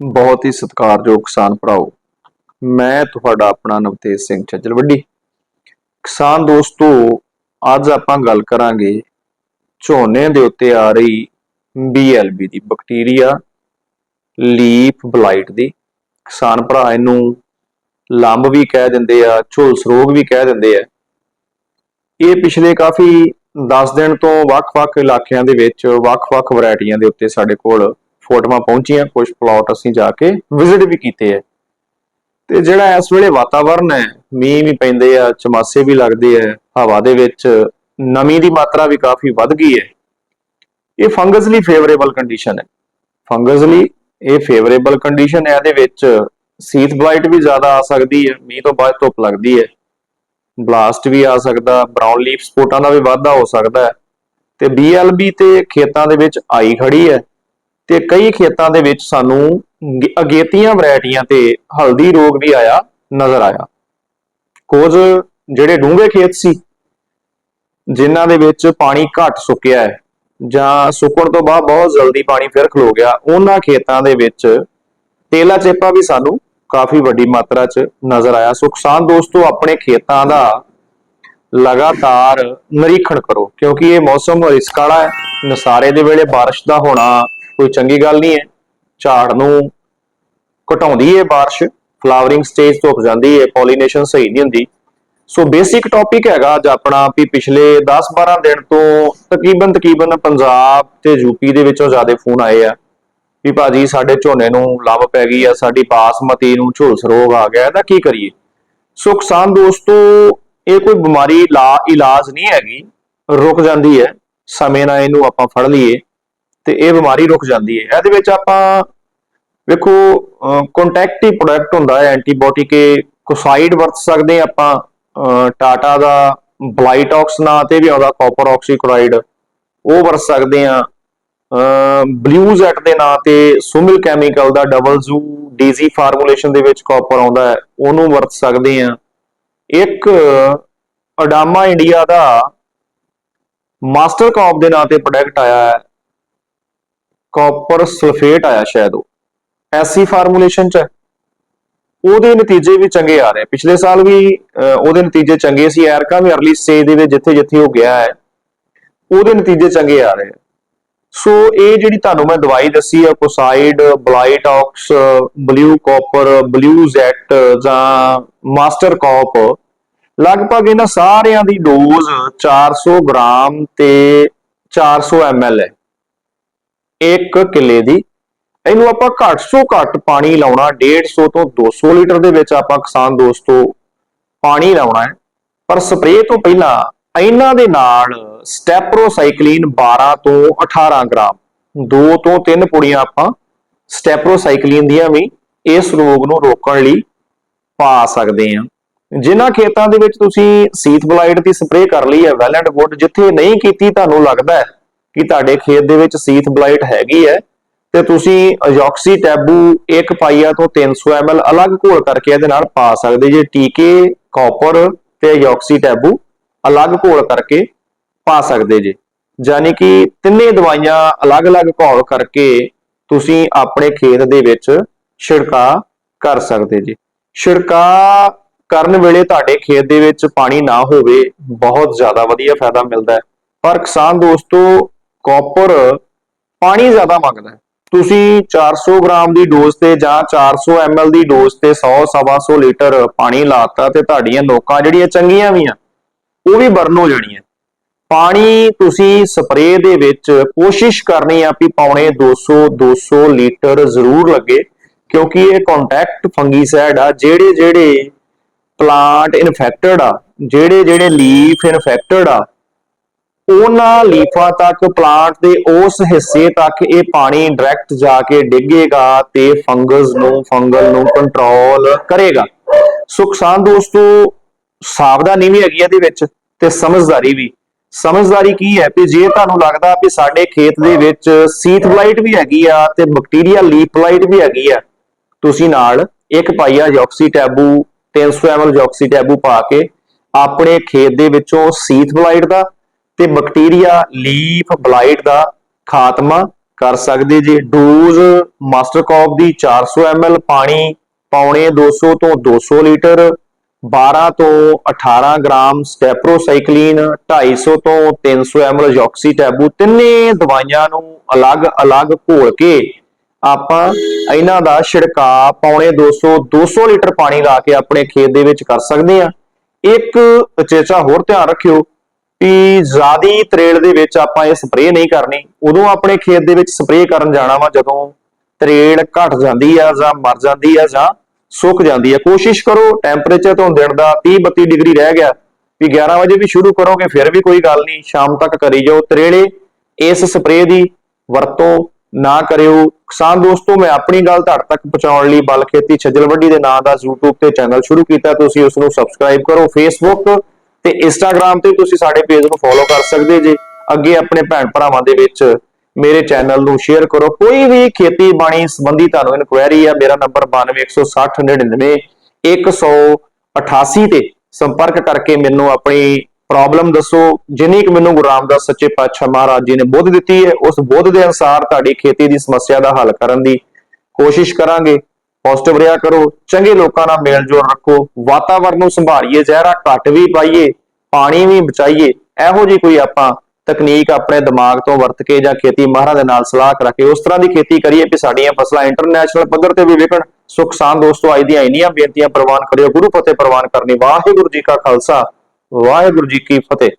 ਬਹੁਤ ਹੀ ਸਤਿਕਾਰਯੋਗ ਕਿਸਾਨ ਭਰਾਓ, ਮੈਂ ਤੁਹਾਡਾ ਆਪਣਾ ਨਵਤੇਜ ਸਿੰਘ ਛੱਜਲਵੱਡੀ ਕਿਸਾਨ ਦੋਸਤੋ, ਅੱਜ ਆਪਾਂ ਗੱਲ ਕਰਾਂਗੇ ਝੋਨੇ ਦੇ ਉੱਤੇ ਆ ਰਹੀ BLB ਦੀ ਬੈਕਟੀਰੀਆ ਲੀਫ ਬਲਾਈਟ ਦੀ। ਕਿਸਾਨ ਭਰਾ, ਇਹਨੂੰ ਲੰਬ ਵੀ ਕਹਿ ਦਿੰਦੇ ਆ, ਝੁਲਸ ਰੋਗ ਵੀ ਕਹਿ ਦਿੰਦੇ ਆ। ਇਹ ਪਿਛਲੇ ਕਾਫੀ 10 ਦਿਨ ਤੋਂ ਵੱਖ-ਵੱਖ ਇਲਾਕਿਆਂ ਦੇ ਵਿੱਚ ਵੱਖ-ਵੱਖ ਵੈਰਾਈਟੀਆਂ ਦੇ ਉੱਤੇ ਸਾਡੇ ਕੋਲ ਫੋਟੋਆਂ ਪਹੁੰਚੀਆਂ ਕੁਝ ਪਲਾਟ ਅਸੀਂ ਜਾ ਕੇ ਵਿਜ਼ਿਟ ਵੀ ਕੀਤੇ ਆ। ਤੇ ਜਿਹੜਾ ਇਸ ਵੇਲੇ ਵਾਤਾਵਰਨ ਹੈ, ਮੀਂਹ ਵੀ ਪੈਂਦੇ ਆ, ਚਮਾਸੇ ਵੀ ਲੱਗਦੇ ਆ, ਹਵਾ ਦੇ ਵਿੱਚ ਨਮੀ ਦੀ ਮਾਤਰਾ ਵੀ ਕਾਫੀ ਵੱਧ ਗਈ ਹੈ। ਇਹ ਫੰਗਸ ਲਈ ਫੇਵਰੇਬਲ ਕੰਡੀਸ਼ਨ ਹੈ। ਫੰਗਸ ਲਈ ਇਹ ਫੇਵਰੇਬਲ ਕੰਡੀਸ਼ਨ ਹੈ, ਇਹਦੇ ਵਿੱਚ ਸੀਥ ਬਲਾਈਟ ਵੀ ਜ਼ਿਆਦਾ ਆ ਸਕਦੀ ਹੈ, ਮੀਂਹ ਤੋਂ ਬਾਅਦ ਧੁੱਪ ਲੱਗਦੀ ਹੈ। ਬਲਾਸਟ ਵੀ ਆ ਸਕਦਾ ਬ੍ਰਾਊਨ ਲੀਫ ਸਪੋਟਾਂ ਦਾ ਵੀ ਵਾਧਾ ਹੋ ਸਕਦਾ ਹੈ। ਤੇ BLB ਤੇ ਖੇਤਾਂ ਦੇ ਵਿੱਚ ਆਈ ਖੜੀ ਹੈ। ਤੇ ਕਈ ਖੇਤਾਂ ਦੇ ਵਿੱਚ ਸਾਨੂੰ ਅਗੇਤੀਆਂ ਵੈਰਾਈਟੀਆਂ ਤੇ ਹਲਦੀ ਰੋਗ ਵੀ ਆਇਆ ਨਜ਼ਰ ਆਇਆ। ਕੁਝ ਜਿਹੜੇ ਡੂੰਘੇ ਖੇਤ ਸੀ, ਜਿਨ੍ਹਾਂ ਦੇ ਵਿੱਚ ਪਾਣੀ ਘੱਟ ਸੁੱਕਿਆ ਹੈ ਜਾਂ ਸੁੱਕਣ ਤੋਂ ਬਾਅਦ ਬਹੁਤ ਜਲਦੀ ਪਾਣੀ ਫਿਰ ਖਲੋ ਗਿਆ, ਉਹਨਾਂ ਖੇਤਾਂ ਦੇ ਵਿੱਚ ਤੇਲਾ ਚੇਪਾ ਵੀ ਸਾਨੂੰ ਕਾਫੀ ਵੱਡੀ ਮਾਤਰਾ 'ਚ ਨਜ਼ਰ ਆਇਆ। ਸੋ ਕਿਸਾਨ ਦੋਸਤੋ, ਆਪਣੇ ਖੇਤਾਂ ਦਾ ਲਗਾਤਾਰ ਨਿਰੀਖਣ ਕਰੋ, ਕਿਉਂਕਿ ਇਹ ਮੌਸਮ ਰਿਸਕ ਵਾਲਾ ਹੈ, ਨਸਾਰੇ ਦੇ ਵੇਲੇ ਬਾਰਿਸ਼ ਦਾ ਹੋਣਾ ਕੋਈ ਚੰਗੀ ਗੱਲ ਨਹੀਂ ਹੈ। ਝਾੜ ਨੂੰ ਘਟਾਉਂਦੀ ਹੈ ਬਾਰਿਸ਼ ਫਲਾਵਰਿੰਗ ਸਟੇਜ ਤੋਂ ਹੋ ਜਾਂਦੀ ਹੈ ਪੋਲੀਨੇਸ਼ਨ ਸਹੀ ਨਹੀਂ ਹੁੰਦੀ। ਸੋ ਬੇਸਿਕ ਟੌਪਿਕ ਹੈਗਾ ਅੱਜ ਆਪਣਾ ਵੀ ਪਿਛਲੇ 10-12 ਦਿਨ ਤੋਂ ਤਕਰੀਬਨ ਤਕਰੀਬਨ ਪੰਜਾਬ ਤੇ ਯੂਪੀ ਦੇ ਵਿੱਚੋਂ ਜ਼ਿਆਦਾ ਫੋਨ ਆਏ ਆ। ਵੀ ਭਾਜੀ ਸਾਡੇ ਝੋਨੇ ਨੂੰ ਲੱਭ ਪੈ ਗਈ ਆ, ਸਾਡੀ ਬਾਸਮਤੀ ਨੂੰ ਝੁਲਸ ਰੋਗ ਆ ਗਿਆ, ਇਹਦਾ ਕੀ ਕਰੀਏ? ਸੋ ਕਿਸਾਨ ਦੋਸਤੋ, ਇਹ ਕੋਈ ਬਿਮਾਰੀ ਲਾ ਇਲਾਜ ਨਹੀਂ ਹੈਗੀ, ਰੁਕ ਜਾਂਦੀ ਹੈ। ਸਮੇਂ ਨਾਲ ਇਹਨੂੰ ਆਪਾਂ ਫੜ ਲਈਏ। ਤੇ ਇਹ ਬਿਮਾਰੀ ਰੁਕ ਜਾਂਦੀ ਹੈ। ਇਹਦੇ ਵਿੱਚ ਆਪਾਂ ਵੇਖੋ ਕੰਟੈਕਟਿਵ ਪ੍ਰੋਡਕਟ ਹੁੰਦਾ ਹੈ ਐਂਟੀਬਾਇਓਟਿਕ ਕੋਸਾਈਡ ਵਰਤ ਸਕਦੇ ਹਾਂ ਆਪਾਂ ਟਾਟਾ ਦਾ, ਬਲਾਈਟੌਕਸ ਨਾਂ ਤੇ ਵੀ ਆਉਂਦਾ ਕਾਪਰ ਆਕਸੀਕਲੋਰਾਈਡ ਉਹ ਵਰਤ ਸਕਦੇ ਆ ਬਲੂਜ਼ ਐਟ ਦੇ ਨਾਂ ਤੇ ਸੁਮਿਲ ਕੈਮੀਕਲ ਦਾ ਡਬਲ ਜ਼ੂ ਡੀਜ਼ੀ ਫਾਰਮੂਲੇਸ਼ਨ ਦੇ ਵਿੱਚ ਕਾਪਰ ਆਉਂਦਾ ਹੈ, ਉਹਨੂੰ ਵਰਤ ਸਕਦੇ ਆ ਇੱਕ, ਅਡਾਮਾ ਇੰਡੀਆ ਦਾ ਮਾਸਟਰ ਕਾਪ ਦੇ ਨਾਂ ਤੇ ਪ੍ਰੋਡਕਟ ਆਇਆ ਹੈ। ਕਾਪਰ ਸਲਫੇਟ ਆਇਆ ਸ਼ਾਇਦ ਉਹ। ਐਸੀ ਫਾਰਮੂਲੇਸ਼ਨ ਚ ਹੈ। ਉਹਦੇ ਨਤੀਜੇ ਵੀ ਚੰਗੇ ਆ ਰਹੇ। ਪਿਛਲੇ ਸਾਲ ਵੀ ਉਹਦੇ ਨਤੀਜੇ ਚੰਗੇ ਸੀ। ਐਰਕਾ ਵੀ ਅਰਲੀ ਸਟੇਜ ਦੇ ਵਿੱਚ ਜਿੱਥੇ ਜਿੱਥੇ ਉਹ ਗਿਆ ਹੈ, ਉਹਦੇ ਨਤੀਜੇ ਚੰਗੇ ਆ ਰਹੇ। ਸੋ ਇਹ ਜਿਹੜੀ ਤੁਹਾਨੂੰ ਮੈਂ ਦਵਾਈ ਦੱਸੀ ਹੈ Kocide Blitox blue copper blue ਜ਼ੈਟ ਜਾਂ ਮਾਸਟਰ ਕਾਪ ਲਗਭਗ ਇਹਨਾਂ ਸਾਰਿਆਂ ਦੀ ਡੋਜ਼ 400 ਗ੍ਰਾਮ ਤੇ 400 ml ਹੈ। ਇੱਕ ਕਿੱਲੇ ਦੀ। ਇਹਨੂੰ ਆਪਾਂ ਘੱਟ ਤੋਂ ਘੱਟ ਪਾਣੀ ਲਾਉਣਾ 150 ਤੋਂ 200 ਲੀਟਰ ਦੇ ਵਿੱਚ ਆਪਾਂ ਕਿਸਾਨ ਦੋਸਤੋ ਪਾਣੀ ਲਾਉਣਾ ਹੈ। ਪਰ ਸਪਰੇਅ ਤੋਂ ਪਹਿਲਾਂ ਇਹਨਾਂ ਦੇ ਨਾਲ ਸਟੈਪਰੋਸਾਈਕਲਿਨ 12 ਤੋਂ 18 ਗ੍ਰਾਮ, ਦੋ ਤੋਂ ਤਿੰਨ ਪੁੜੀਆਂ ਆਪਾਂ ਸਟੈਪਰੋਸਾਈਕਲਿਨ ਦੀਆਂ ਵੀ ਇਸ ਰੋਗ ਨੂੰ ਰੋਕਣ ਲਈ ਪਾ ਸਕਦੇ ਹਾਂ। ਜਿਨ੍ਹਾਂ ਖੇਤਾਂ ਦੇ ਵਿੱਚ ਤੁਸੀਂ ਸੀਥ ਬਲਾਈਟ ਦੀ ਸਪਰੇਅ ਕਰ ਲਈ ਹੈ ਵੈਲ ਐਂਡ ਗੁੱਡ ਜਿੱਥੇ ਨਹੀਂ ਕੀਤੀ ਤੁਹਾਨੂੰ ਲੱਗਦਾ ਹੈ ਕਿ ਤੁਹਾਡੇ ਖੇਤ ਦੇ ਵਿੱਚ ਸੀਥ ਬਲਾਈਟ ਹੈਗੀ ਹੈ ਤੇ ਤੁਸੀਂ ਅਯੋਕਸੀ ਟੈਬੂ ਇੱਕ ਪਾਈਆ ਤੋਂ 300 ml ਅਲੱਗ ਘੋਲ ਕਰਕੇ ਇਹਦੇ ਨਾਲ ਪਾ ਸਕਦੇ ਜੇ ਟੀਕੇ, ਕਾਪਰ ਤੇ ਅਯੋਕਸੀ ਟੈਬੂ ਅਲੱਗ ਘੋਲ ਕਰਕੇ ਪਾ ਸਕਦੇ ਜੇ। ਯਾਨੀ ਕਿ ਤਿੰਨੇ ਦਵਾਈਆਂ ਅਲੱਗ-ਅਲੱਗ ਘੋਲ ਕਰਕੇ ਤੁਸੀਂ ਆਪਣੇ ਖੇਤ ਦੇ ਵਿੱਚ ਛਿੜਕਾ ਕਰ ਸਕਦੇ ਜੀ। ਛਿੜਕਾ ਕਰਨ ਵੇਲੇ ਤੁਹਾਡੇ ਖੇਤ ਦੇ ਵਿੱਚ ਪਾਣੀ ਨਾ ਹੋਵੇ, ਬਹੁਤ ਜ਼ਿਆਦਾ ਵਧੀਆ ਫਾਇਦਾ ਮਿਲਦਾ ਹੈ। ਪਰ ਕਿਸਾਨ ਦੋਸਤੋ ਕਾਪਰ ਪਾਣੀ ਜ਼ਿਆਦਾ ਮੰਗਦਾ ਹੈ। ਤੁਸੀਂ 400 ਗ੍ਰਾਮ ਦੀ ਡੋਜ਼ ਤੇ ਜਾਂ 400 ml ਦੀ ਡੋਜ਼ ਤੇ 100 ਸਵਾ 100 ਲੀਟਰ ਪਾਣੀ ਲਾਤਾ ਤੇ ਤੁਹਾਡੀਆਂ ਨੋਕਾਂ ਜਿਹੜੀਆਂ ਚੰਗੀਆਂ ਵੀ ਆ, ਉਹ ਵੀ ਬਰਨ ਹੋ ਜਾਣੀਆਂ। ਪਾਣੀ ਤੁਸੀਂ ਸਪਰੇਅ ਦੇ ਵਿੱਚ ਕੋਸ਼ਿਸ਼ ਕਰਨੀ ਆ ਵੀ ਪੌਣੇ 200 200 ਲੀਟਰ ਜ਼ਰੂਰ ਲੱਗੇ, ਕਿਉਂਕਿ ਇਹ ਕੰਟੈਕਟ ਫੰਗੀਸਾਈਡ ਆ ਜਿਹੜੇ ਜਿਹੜੇ ਪਲਾਂਟ ਇਨਫੈਕਟਡ ਆ ਜਿਹੜੇ ਜਿਹੜੇ ਲੀਫ ਇਨਫੈਕਟਡ ਆ ਉਹਨਾਂ ਲੀਫਾਂ ਤੱਕ, ਪਲਾਂਟ ਦੇ ਉਸ ਹਿੱਸੇ ਤੱਕ ਇਹ ਪਾਣੀ ਡਾਇਰੈਕਟ ਜਾ ਕੇ ਡਿੱਗੇਗਾ ਤੇ ਫੰਗਸ ਨੂੰ ਫੰਗਲ ਨੂੰ ਕੰਟਰੋਲ ਕਰੇਗਾ। ਸੋ ਦੋਸਤੋ, ਸਾਵਧਾਨੀ ਵੀ ਹੈਗੀ ਇਹਦੇ ਵਿੱਚ ਤੇ ਸਮਝਦਾਰੀ ਵੀ। ਸਮਝਦਾਰੀ ਕੀ ਹੈ ਕਿ ਜੇ ਤੁਹਾਨੂੰ ਲੱਗਦਾ ਕਿ ਸਾਡੇ ਖੇਤ ਦੇ ਵਿੱਚ ਸੀਥ ਬਲਾਈਟ ਵੀ ਹੈਗੀ ਆ ਤੇ ਬੈਕਟੀਰੀਆ ਲੀਫ ਬਲਾਈਟ ਵੀ ਹੈਗੀ ਆ, ਤੁਸੀਂ ਨਾਲ ਇੱਕ ਪਾਈਆ ਜੌਕਸੀ ਟੈਬੂ 300 ml ਜੌਕਸੀ ਟੈਬੂ ਪਾ ਕੇ ਆਪਣੇ ਖੇਤ ਦੇ ਵਿੱਚੋਂ ਸੀਥ ਬਲਾਈਟ ਦਾ ਤੇ ਬੈਕਟੀਰੀਆ ਲੀਫ ਬਲਾਈਟ ਦਾ ਖਾਤਮਾ ਕਰ ਸਕਦੇ ਜੇ। ਡੋਜ਼ ਮਾਸਟਰ ਕੌਪ ਦੀ 400 ml ਪਾਣੀ ਪੌਣੇ 200 ਤੋਂ 200 ਲੀਟਰ 12 ਤੋਂ 18 ਗ੍ਰਾਮ ਸਟੈਪਰੋਸਾਈਕਲਿਨ 250 ਤੋਂ 300 ml ਜੌਕਸੀ ਟੈਬੂ ਤਿੰਨੇ ਦਵਾਈਆਂ ਨੂੰ ਅਲੱਗ-ਅਲੱਗ ਘੋਲ ਕੇ ਆਪਾਂ ਇਹਨਾਂ ਦਾ ਛਿੜਕਾਅ ਪੌਣੇ 200 200 ਲੀਟਰ ਪਾਣੀ ਲਾ ਕੇ ਆਪਣੇ ਖੇਤ ਦੇ ਵਿੱਚ ਕਰ ਸਕਦੇ ਆ ਇੱਕ ਉਚੇਚਾ ਹੋਰ ਧਿਆਨ ਰੱਖਿਓ ਕਿ ਜ਼ਿਆਦੀ ਤਰੇਲ ਦੇ ਵਿੱਚ ਆਪਾਂ ਇਹ ਸਪਰੇਅ ਨਹੀਂ ਕਰਨੀ, ਉਦੋਂ ਆਪਣੇ ਖੇਤ ਦੇ ਵਿੱਚ ਸਪਰੇਅ ਕਰਨ ਜਾਣਾ ਵਾ, ਜਦੋਂ ਤਰੇਲ ਘਟ ਜਾਂਦੀ ਆ ਜਾਂ ਮਰ ਜਾਂਦੀ ਆ ਜਾਂ ਸੁੱਕ ਜਾਂਦੀ ਆ। ਕੋਸ਼ਿਸ਼ ਕਰੋ ਟੈਂਪਰੇਚਰ ਤੋਂ ਦਿਨ ਦਾ 30 32 ਡਿਗਰੀ ਰਹਿ ਗਿਆ, ਵੀ 11 ਵਜੇ ਵੀ ਸ਼ੁਰੂ ਕਰੋਗੇ, ਫਿਰ ਵੀ ਕੋਈ ਗੱਲ ਨਹੀਂ, ਸ਼ਾਮ ਤੱਕ ਕਰੀ ਜਾਓ। ਤਰੇਲੇ ਇਸ ਸਪਰੇਅ ਦੀ ਵਰਤੋਂ ਨਾ ਕਰਿਓ। ਕਿਸਾਨ ਦੋਸਤੋ, ਮੈਂ ਆਪਣੀ ਗੱਲ ਤੁਹਾਡੇ ਤੱਕ ਪਹੁੰਚਾਉਣ ਲਈ ਬਲ ਖੇਤੀ ਛਜਲਵੱਡੀ ਦੇ ਨਾਂ ਦਾ YouTube ਤੇ ਚੈਨਲ ਸ਼ੁਰੂ ਕੀਤਾ, ਤੁਸੀਂ ਉਸ ਨੂੰ ਸਬਸਕ੍ਰਾਈਬ ਕਰੋ। Facebook ਤੇ Instagram ਤੇ ਤੁਸੀਂ ਸਾਡੇ ਪੇਜ ਨੂੰ ਫੋਲੋ ਕਰ ਸਕਦੇ ਜੇ। ਅੱਗੇ ਆਪਣੇ ਭੈਣ ਭਰਾਵਾਂ ਦੇ ਵਿੱਚ ਮੇਰੇ ਚੈਨਲ ਨੂੰ ਸ਼ੇਅਰ ਕਰੋ। ਕੋਈ ਵੀ ਖੇਤੀਬਾੜੀ ਸੰਬੰਧੀ ਤੁਹਾਨੂੰ ਇਨਕੁਆਇਰੀ ਆ, ਮੇਰਾ ਨੰਬਰ 921699 188 ਤੇ ਸੰਪਰਕ ਕਰਕੇ ਮੈਨੂੰ ਆਪਣੀ ਪ੍ਰੋਬਲਮ ਦੱਸੋ। ਜਿੰਨੀ ਕਿ ਮੈਨੂੰ ਗੁਰੂ ਰਾਮਦਾਸ ਸੱਚੇ ਪਾਤਸ਼ਾਹ ਮਹਾਰਾਜ ਜੀ ਨੇ ਬੁੱਧ ਦਿੱਤੀ ਹੈ, ਉਸ ਬੁੱਧ ਦੇ ਅਨੁਸਾਰ ਤੁਹਾਡੀ ਖੇਤੀ ਦੀ ਸਮੱਸਿਆ ਦਾ ਹੱਲ ਕਰਨ ਦੀ ਕੋਸ਼ਿਸ਼ ਕਰਾਂਗੇ। ਪੋਜ਼ਿਟਿਵ ਰਿਹਾ ਕਰੋ, ਚੰਗੇ ਲੋਕਾਂ ਨਾਲ ਮੇਲ ਜੋਲ ਰੱਖੋ, ਵਾਤਾਵਰਨ ਨੂੰ ਸੰਭਾਲੀਏ, ਜ਼ਹਿਰਾ ਘੱਟ ਵੀ ਪਾਈਏ, ਪਾਣੀ ਵੀ ਬਚਾਈਏ, ਇਹੋ ਜੀ ਕੋਈ ਆਪਾਂ ਤਕਨੀਕ ਆਪਣੇ ਦਿਮਾਗ ਤੋਂ ਵਰਤ ਕੇ ਜਾਂ ਖੇਤੀ ਮਾਹਰਾਂ ਦੇ ਨਾਲ ਸਲਾਹ ਕਰਾ ਕੇ ਉਸ ਤਰ੍ਹਾਂ ਦੀ ਖੇਤੀ ਕਰੀਏ ਕਿ ਸਾਡੀਆਂ ਫਸਲਾਂ ਇੰਟਰਨੈਸ਼ਨਲ ਪੱਧਰ ਤੇ ਵੀ ਵਿਕਣ। ਸੁਖ ਸਾਨ ਦੋਸਤੋ, ਅੱਜ ਦੀਆਂ ਇੰਨੀਆਂ ਬੇਨਤੀਆਂ ਪ੍ਰਵਾਨ ਕਰਿਓ, ਗੁਰੂ ਫਤਿਹ ਪ੍ਰਵਾਨ ਕਰਨੀ। ਵਾਹਿਗੁਰੂ ਜੀ ਕਾ ਖਾਲਸਾ, ਵਾਹਿਗੁਰੂ ਜੀ ਕੀ ਫਤਿਹ।